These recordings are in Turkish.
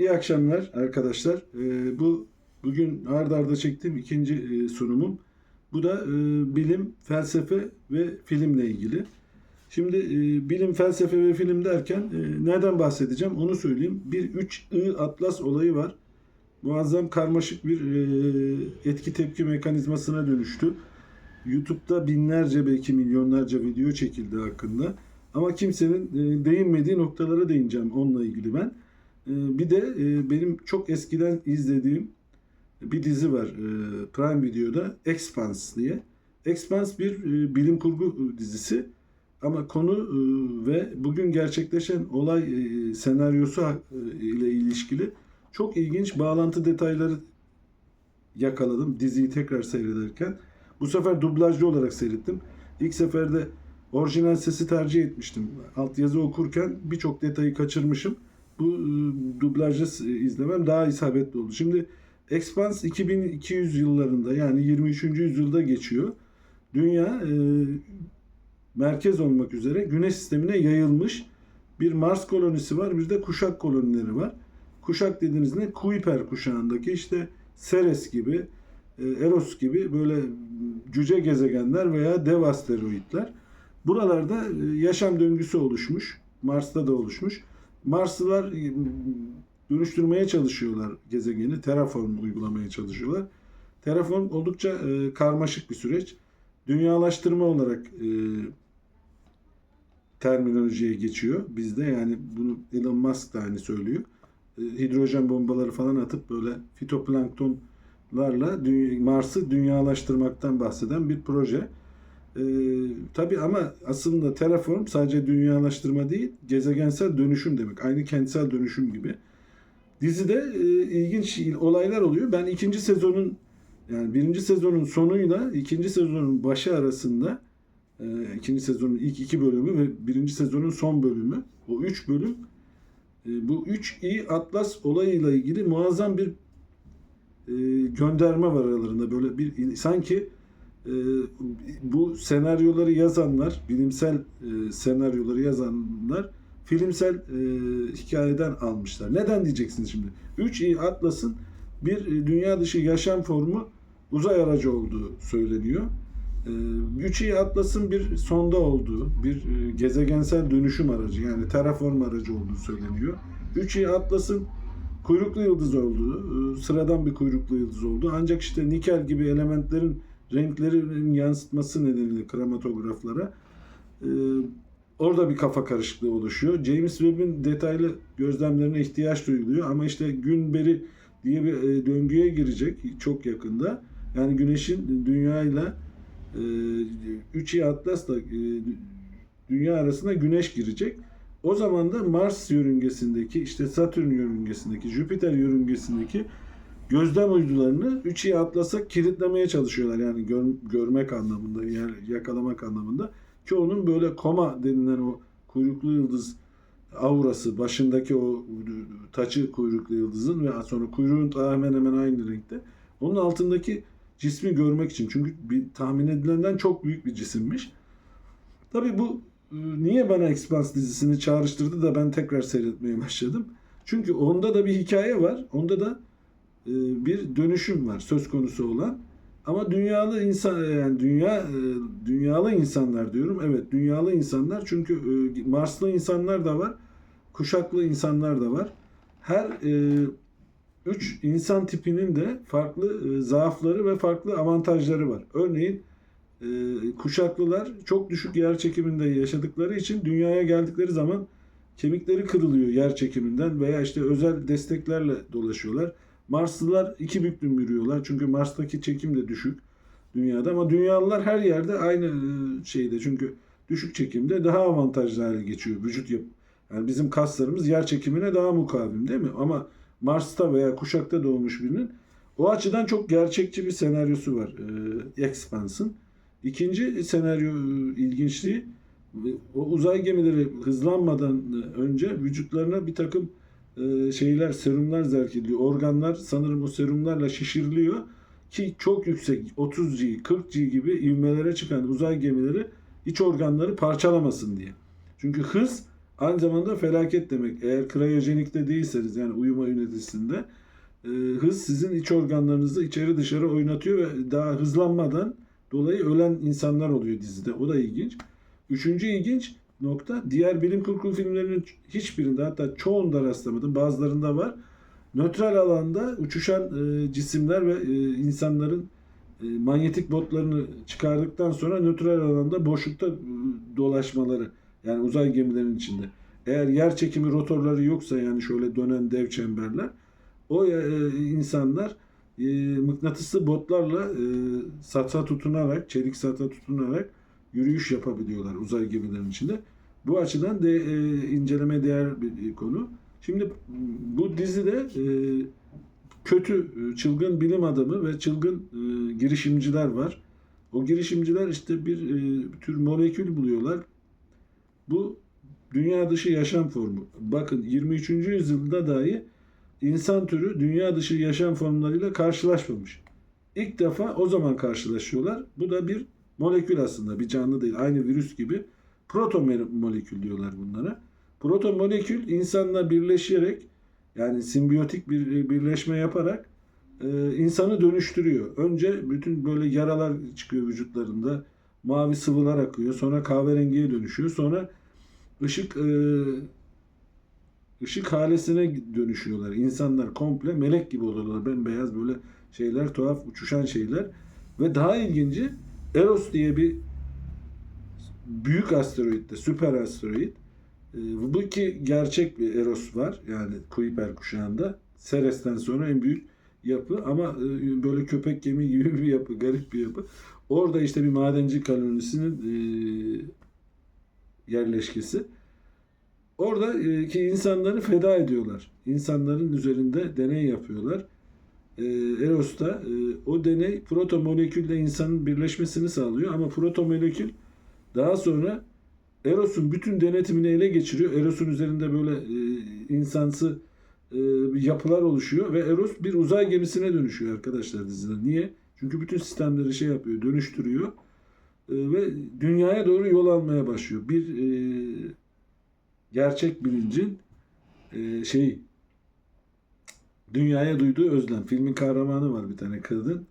İyi akşamlar arkadaşlar. Ee, bu bugün ard arda çektiğim ikinci e, sunumum. Bu da e, bilim, felsefe ve filmle ilgili. Şimdi e, bilim, felsefe ve film derken e, nereden bahsedeceğim onu söyleyeyim. Bir 3I Atlas olayı var. Muazzam karmaşık bir etki tepki mekanizmasına dönüştü. YouTube'da binlerce belki milyonlarca video çekildi hakkında. Ama kimsenin değinmediği noktalara değineceğim onunla ilgili ben. E, bir de e, benim çok eskiden izlediğim bir dizi var e, Prime Video'da Expanse diye. Expanse bir e, bilim kurgu dizisi ama konu ve bugün gerçekleşen olay senaryosu ile ilişkili çok ilginç bağlantı detayları yakaladım diziyi tekrar seyrederken. Bu sefer dublajlı olarak seyrettim. İlk seferde orijinal sesi tercih etmiştim. Altyazı okurken birçok detayı kaçırmışım. Bu e, dublajlı izlemem daha isabetli oldu. Şimdi Expanse 2200 yıllarında yani 23. yüzyılda geçiyor. Dünya e, merkez olmak üzere Güneş sistemine yayılmış bir Mars kolonisi var, bir de kuşak kolonileri var. Kuşak dediğiniz ne? Kuiper kuşağındaki işte Ceres gibi, e, Eros gibi böyle cüce gezegenler veya dev asteroitler. Buralarda e, yaşam döngüsü oluşmuş. Mars'ta da oluşmuş. Marslılar e, dönüştürmeye çalışıyorlar gezegeni. Terraform uygulamaya çalışıyorlar. Terraform oldukça e, karmaşık bir süreç. Dünyalaştırma olarak e, terminolojiye geçiyor bizde. Yani bunu Elon Musk da hani söylüyor. E, hidrojen bombaları falan atıp böyle fitoplanktonlarla dü- Mars'ı dünyalaştırmaktan bahseden bir proje. E, tabii ama aslında terraform sadece dünyalaştırma değil, gezegensel dönüşüm demek. Aynı kentsel dönüşüm gibi. Dizide e, ilginç olaylar oluyor. Ben ikinci sezonun yani birinci sezonun sonuyla ikinci sezonun başı arasında e, ikinci sezonun ilk iki bölümü ve birinci sezonun son bölümü o üç bölüm e, bu üç iyi Atlas olayıyla ilgili muazzam bir e, gönderme var aralarında böyle bir sanki e, bu senaryoları yazanlar bilimsel e, senaryoları yazanlar filmsel e, hikayeden almışlar. Neden diyeceksiniz şimdi? 3i Atlas'ın bir e, dünya dışı yaşam formu uzay aracı olduğu söyleniyor. E, 3i Atlas'ın bir sonda olduğu, bir gezegensel dönüşüm aracı yani terraform aracı olduğu söyleniyor. 3i Atlas'ın kuyruklu yıldız olduğu, sıradan bir kuyruklu yıldız olduğu ancak işte nikel gibi elementlerin renklerinin yansıtması nedeniyle kromatograflara e, Orada bir kafa karışıklığı oluşuyor. James Webb'in detaylı gözlemlerine ihtiyaç duyuluyor ama işte Günberi diye bir e, döngüye girecek çok yakında. Yani Güneş'in dünyayla e, 3i Atlas'la e, dünya arasında Güneş girecek. O zaman da Mars yörüngesindeki, işte Satürn yörüngesindeki, Jüpiter yörüngesindeki gözlem uydularını 3i Atlas'a kilitlemeye çalışıyorlar. Yani gör, görmek anlamında, yani yakalamak anlamında. Ki onun böyle koma denilen o kuyruklu yıldız aurası, başındaki o taçı kuyruklu yıldızın ve sonra kuyruğun hemen hemen aynı renkte. Onun altındaki cismi görmek için. Çünkü bir tahmin edilenden çok büyük bir cisimmiş. Tabii bu e, niye bana Expanse dizisini çağrıştırdı da ben tekrar seyretmeye başladım. Çünkü onda da bir hikaye var. Onda da bir dönüşüm var söz konusu olan. Ama dünyalı insan yani dünya e, dünyalı insanlar diyorum. Evet, dünyalı insanlar çünkü e, Marslı insanlar da var. Kuşaklı insanlar da var. Her e, üç insan tipinin de farklı e, zaafları ve farklı avantajları var. Örneğin e, kuşaklılar çok düşük yer çekiminde yaşadıkları için dünyaya geldikleri zaman kemikleri kırılıyor yer çekiminden veya işte özel desteklerle dolaşıyorlar. Marslılar iki büklüm yürüyorlar çünkü Mars'taki çekim de düşük dünyada ama dünyalılar her yerde aynı e, şeyde çünkü düşük çekimde daha avantajlı hale geçiyor vücut yap. Yani bizim kaslarımız yer çekimine daha mukavim değil mi? Ama Mars'ta veya kuşakta doğmuş birinin o açıdan çok gerçekçi bir senaryosu var e, Expanse'ın. İkinci senaryo e, ilginçliği o uzay gemileri hızlanmadan önce vücutlarına bir takım e, şeyler, serumlar zerk ediliyor. Organlar sanırım o serumlarla şişiriliyor ki çok yüksek 30G, 40G gibi ivmelere çıkan uzay gemileri iç organları parçalamasın diye. Çünkü hız Aynı zamanda felaket demek. Eğer krayojenikte değilseniz yani uyuma ünitesinde e, hız sizin iç organlarınızı içeri dışarı oynatıyor ve daha hızlanmadan dolayı ölen insanlar oluyor dizide. O da ilginç. Üçüncü ilginç nokta diğer bilim kurgu filmlerinin hiçbirinde hatta çoğunda rastlamadım. Bazılarında var. Nötral alanda uçuşan e, cisimler ve e, insanların e, manyetik botlarını çıkardıktan sonra nötral alanda boşlukta e, dolaşmaları yani uzay gemilerinin içinde. Eğer yer çekimi rotorları yoksa yani şöyle dönen dev çemberler o e, insanlar e, mıknatıslı botlarla e, sata tutunarak, çelik sata tutunarak yürüyüş yapabiliyorlar uzay gemilerinin içinde. Bu açıdan de e, inceleme değer bir konu. Şimdi bu dizide e, kötü, e, çılgın bilim adamı ve çılgın e, girişimciler var. O girişimciler işte bir e, tür molekül buluyorlar. Bu dünya dışı yaşam formu. Bakın 23. yüzyılda dahi insan türü dünya dışı yaşam formlarıyla karşılaşmamış. İlk defa o zaman karşılaşıyorlar. Bu da bir molekül aslında, bir canlı değil. Aynı virüs gibi protomolekül diyorlar bunlara. Protomolekül insanla birleşerek yani simbiyotik bir birleşme yaparak e, insanı dönüştürüyor. Önce bütün böyle yaralar çıkıyor vücutlarında. Mavi sıvılar akıyor. Sonra kahverengiye dönüşüyor. Sonra ışık e, ışık halesine dönüşüyorlar. İnsanlar komple melek gibi oluyorlar. Bembeyaz böyle şeyler, tuhaf uçuşan şeyler. Ve daha ilginci Eros diye bir büyük asteroitte, süper asteroid. E, bu ki gerçek bir Eros var. Yani Kuiper kuşağında. Ceres'ten sonra en büyük yapı ama e, böyle köpek gemi gibi bir yapı, garip bir yapı. Orada işte bir madenci kalonisinin e, yerleşkesi. Oradaki insanları feda ediyorlar. İnsanların üzerinde deney yapıyorlar. E, Eros'ta e, o deney protomolekülle insanın birleşmesini sağlıyor ama protomolekül daha sonra Eros'un bütün denetimini ele geçiriyor. Eros'un üzerinde böyle e, insansı e, yapılar oluşuyor ve Eros bir uzay gemisine dönüşüyor arkadaşlar dizide. Niye? Çünkü bütün sistemleri şey yapıyor, dönüştürüyor e, ve dünyaya doğru yol almaya başlıyor. Bir e, gerçek bilincin e, şeyi dünyaya duyduğu özlem. Filmin kahramanı var bir tane kadın.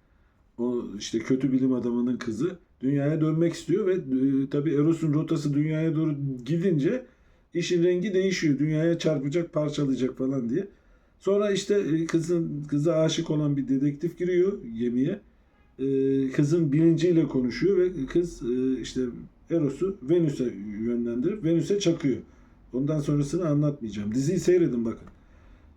O işte kötü bilim adamının kızı dünyaya dönmek istiyor ve e, tabii Eros'un rotası dünyaya doğru gidince işin rengi değişiyor. Dünyaya çarpacak, parçalayacak falan diye. Sonra işte e, kızın kıza aşık olan bir dedektif giriyor gemiye. E, kızın bilinciyle konuşuyor ve kız e, işte Eros'u Venüs'e yönlendirip Venüs'e çakıyor. Ondan sonrasını anlatmayacağım. Diziyi seyredin bakın.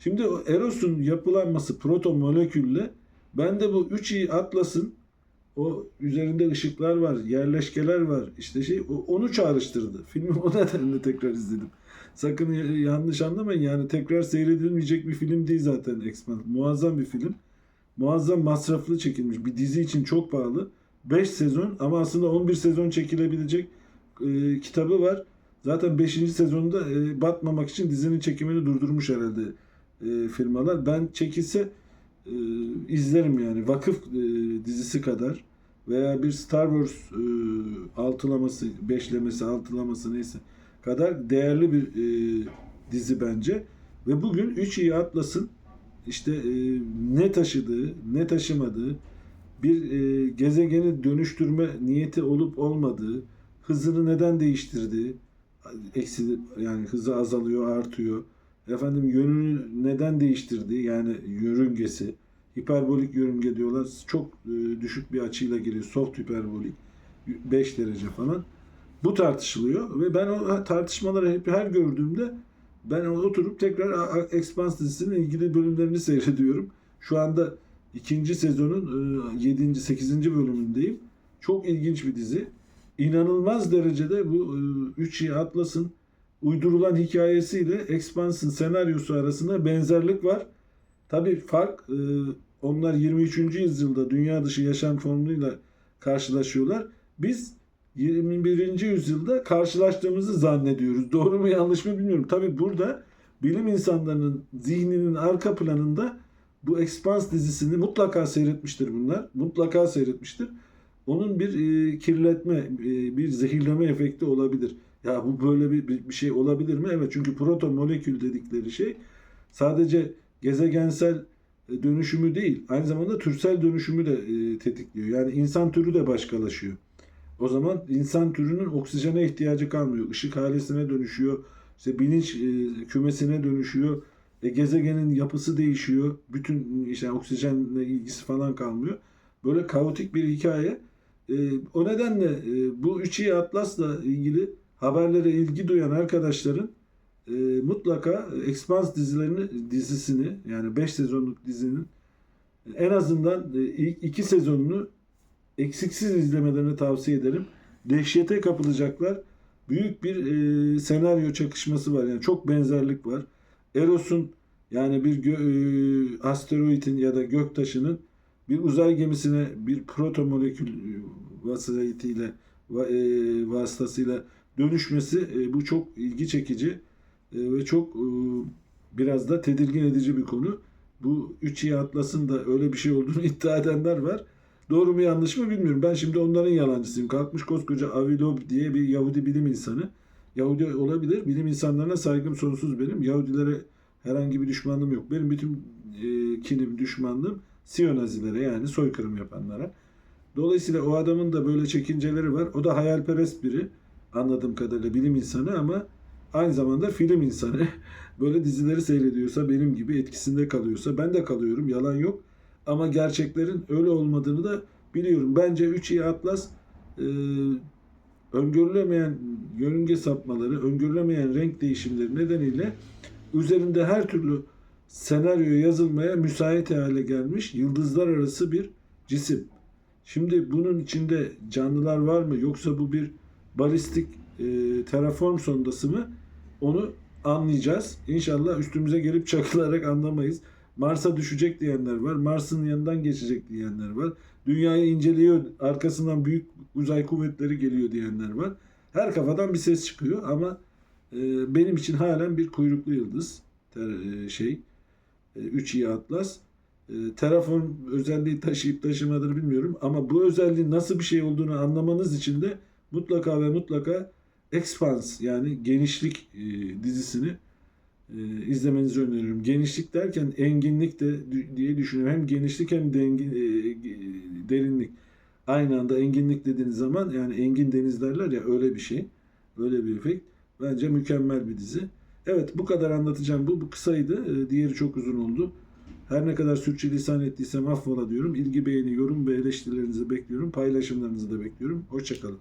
Şimdi Eros'un yapılanması protomolekülle ben de bu 3i Atlas'ın o üzerinde ışıklar var, yerleşkeler var. işte şey onu çağrıştırdı. Filmi o nedenle tekrar izledim. Sakın y- yanlış anlamayın yani tekrar seyredilmeyecek bir film değil zaten X-Men. Muazzam bir film. Muazzam masraflı çekilmiş. Bir dizi için çok pahalı. 5 sezon ama aslında 11 sezon çekilebilecek e, kitabı var. Zaten 5. sezonda e, batmamak için dizinin çekimini durdurmuş herhalde e, firmalar. Ben çekilse e, izlerim yani. Vakıf e, dizisi kadar veya bir Star Wars e, altılaması, beşlemesi, altılaması neyse kadar değerli bir e, dizi bence. Ve bugün 3 iyi Atlas'ın işte e, ne taşıdığı, ne taşımadığı, bir e, gezegeni dönüştürme niyeti olup olmadığı, hızını neden değiştirdiği, eksi yani hızı azalıyor, artıyor. Efendim yönünü neden değiştirdiği yani yörüngesi, hiperbolik yörünge diyorlar. Çok e, düşük bir açıyla geliyor. Soft hiperbolik 5 derece falan. Bu tartışılıyor ve ben o tartışmaları hep her gördüğümde ben oturup tekrar Expanse dizisinin ilgili bölümlerini seyrediyorum. Şu anda ikinci sezonun 7. 8. bölümündeyim. Çok ilginç bir dizi. İnanılmaz derecede bu 3 Atlas'ın uydurulan hikayesiyle Expanse'ın senaryosu arasında benzerlik var. Tabii fark e, onlar 23. yüzyılda dünya dışı yaşam formuyla karşılaşıyorlar. Biz 21. yüzyılda karşılaştığımızı zannediyoruz. Doğru mu yanlış mı bilmiyorum. Tabii burada bilim insanlarının zihninin arka planında bu Expanse dizisini mutlaka seyretmiştir bunlar. Mutlaka seyretmiştir. Onun bir e, kirletme, e, bir zehirleme efekti olabilir. Ya bu böyle bir, bir, bir şey olabilir mi? Evet çünkü proto molekül dedikleri şey sadece gezegensel e, dönüşümü değil, aynı zamanda türsel dönüşümü de e, tetikliyor. Yani insan türü de başkalaşıyor. O zaman insan türünün oksijene ihtiyacı kalmıyor. Işık halesine dönüşüyor. İşte bilinç e, kümesine dönüşüyor. E, gezegenin yapısı değişiyor. Bütün işte oksijenle ilgisi falan kalmıyor. Böyle kaotik bir hikaye. E, o nedenle e, bu 3i Atlas'la ilgili haberlere ilgi duyan arkadaşların e, mutlaka Expanse dizilerini dizisini yani 5 sezonluk dizinin en azından e, ilk 2 sezonunu eksiksiz izlemelerini tavsiye ederim. Dehşete kapılacaklar. Büyük bir e, senaryo çakışması var. Yani çok benzerlik var. Eros'un yani bir gö- e, asteroidin ya da göktaşının bir uzay gemisine bir protomolekül e, vasıtasıyla va- e, vasıtasıyla dönüşmesi e, bu çok ilgi çekici e, ve çok e, biraz da tedirgin edici bir konu. Bu 3i Atlas'ın da öyle bir şey olduğunu iddia edenler var. Doğru mu yanlış mı bilmiyorum. Ben şimdi onların yalancısıyım. Kalkmış koskoca Avi Loeb diye bir Yahudi bilim insanı. Yahudi olabilir. Bilim insanlarına saygım sonsuz benim. Yahudilere herhangi bir düşmanlığım yok. Benim bütün e, kinim, düşmanlığım Siyonazilere yani soykırım yapanlara. Dolayısıyla o adamın da böyle çekinceleri var. O da hayalperest biri. Anladığım kadarıyla bilim insanı ama aynı zamanda film insanı. Böyle dizileri seyrediyorsa benim gibi etkisinde kalıyorsa ben de kalıyorum. Yalan yok. Ama gerçeklerin öyle olmadığını da biliyorum. Bence 3i Atlas e, öngörülemeyen yörünge sapmaları, öngörülemeyen renk değişimleri nedeniyle üzerinde her türlü senaryo yazılmaya müsait hale gelmiş yıldızlar arası bir cisim. Şimdi bunun içinde canlılar var mı yoksa bu bir balistik e, terraform sondası mı onu anlayacağız. İnşallah üstümüze gelip çakılarak anlamayız. Mars'a düşecek diyenler var. Mars'ın yanından geçecek diyenler var. Dünyayı inceliyor, arkasından büyük uzay kuvvetleri geliyor diyenler var. Her kafadan bir ses çıkıyor ama e, benim için halen bir kuyruklu yıldız ter- e, şey e, 3i Atlas. E, Terraform özelliği taşıyıp taşımadığını bilmiyorum ama bu özelliğin nasıl bir şey olduğunu anlamanız için de mutlaka ve mutlaka Expanse yani genişlik e, dizisini e, izlemenizi öneriyorum. Genişlik derken enginlik de diye düşünüyorum. Hem genişlik hem dengin, e, e, derinlik. Aynı anda enginlik dediğiniz zaman yani engin deniz derler ya öyle bir şey. Öyle bir efekt. Bence mükemmel bir dizi. Evet bu kadar anlatacağım bu. Bu kısaydı. E, diğeri çok uzun oldu. Her ne kadar sürçülisan ettiysem affola diyorum. İlgi, beğeni, yorum ve eleştirilerinizi bekliyorum. Paylaşımlarınızı da bekliyorum. Hoşçakalın.